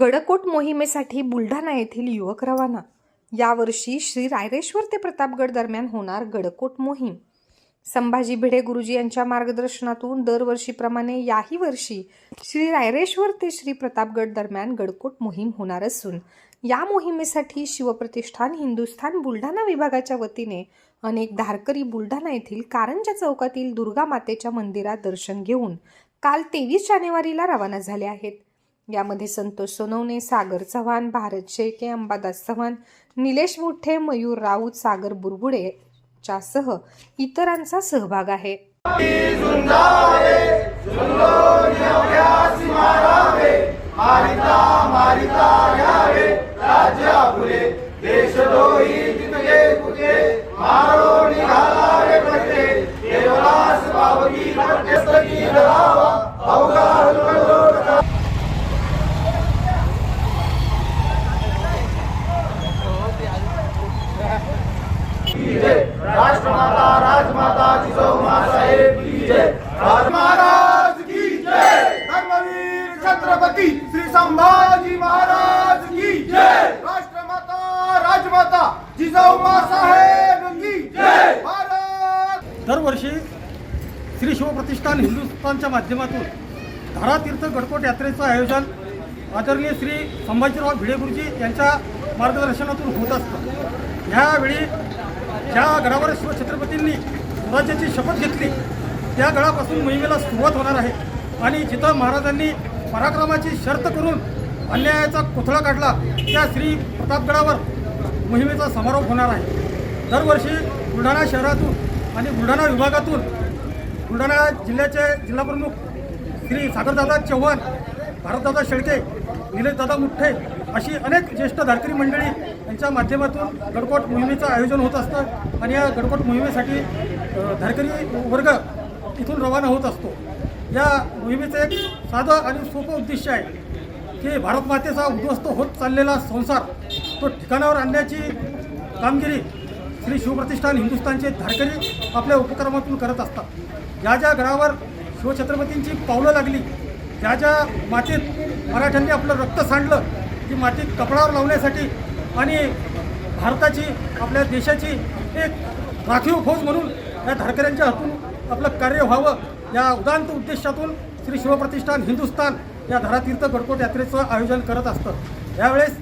गडकोट मोहिमेसाठी बुलढाणा येथील युवक रवाना. यावर्षी श्री रायरेश्वर ते प्रतापगड दरम्यान होणार गडकोट मोहीम. संभाजी भिडे गुरुजी यांच्या मार्गदर्शनातून दरवर्षीप्रमाणे याही वर्षी श्री रायरेश्वर ते श्री प्रतापगड दरम्यान गडकोट मोहीम होणार असून या मोहिमेसाठी शिवप्रतिष्ठान हिंदुस्थान बुलढाणा विभागाच्या वतीने अनेक धारकरी बुलढाणा येथील कारंजा चौकातील दुर्गा मातेच्या मंदिरात दर्शन घेऊन काल तेवीस जानेवारीला रवाना झाले आहेत. यामध्ये संतोष सोनवणे सागर चव्हाण भारत शेळके अंबादास चव्हाण निलेश मुठे मयूर राऊत सागर बुरबुडे च्या सह इतरांचा सहभाग आहे. राष्ट्रमाता राजमाता जिजाऊ साहेब की जय राज महाराज की जय। धर्मवीर छत्रपती श्री संभाजी महाराज की जय। राष्ट्रमाता राजमाता जिजाऊमा साहेब की जय। भारत। दरवर्षी श्री शिवप्रतिष्ठान हिंदुस्थानच्या माध्यमातून धारातीर्थ गडकोट यात्रेचं आयोजन आदरणीय श्री संभाजीराव भिडे गुरुजी यांच्या मार्गदर्शनातून होत असतं. ह्यावेळी ज्या गडावर शिवछत्रपतींनी स्वराज्याची शपथ घेतली त्या गडापासून मोहिमेला सुरुवात होणार आहे. आणि जिथं महाराजांनी पराक्रमाची शर्त करून अन्यायाचा कोथळा काढला त्या श्री प्रतापगडावर मोहिमेचा समारोप होणार आहे. दरवर्षी बुलढाणा शहरातून आणि बुलढाणा विभागातून बुलढाणा जिल्ह्याचे जिल्हाप्रमुख श्री सागरदादा चव्हाण भारतदादा शेळके निलेशदादा मुठ्ठे अशी अनेक ज्येष्ठ धारकरी मंडळी यांच्या माध्यमातून गडकोट मोहिमेचं आयोजन होत असतं. आणि या गडकोट मोहिमेसाठी धारकरी वर्ग इथून रवाना होत असतो. या मोहिमेचं एक साधं आणि सोपं उद्दिष्ट आहे की भारतमातेचा उद्ध्वस्त होत चाललेला संसार तो ठिकाणावर आणण्याची कामगिरी श्री शिवप्रतिष्ठान हिंदुस्थानचे धारकरी आपल्या उपक्रमातून करत असतात. ज्या ज्या घरावर शिवछत्रपतींची पावलं लागली ज्या ज्या मातीत मराठ्यांनी आपलं रक्त सांडलं ती मातीत कपडावर लावण्यासाठी आणि भारताची आपल्या देशाची एक राखीव फौज म्हणून या धारकऱ्यांच्या हातून आपलं कार्य व्हावं या उदांत उद्देशातून श्री शिवप्रतिष्ठान हिंदुस्थान या धारातीर्थ गडकोट यात्रेचं आयोजन करत असतं. यावेळेस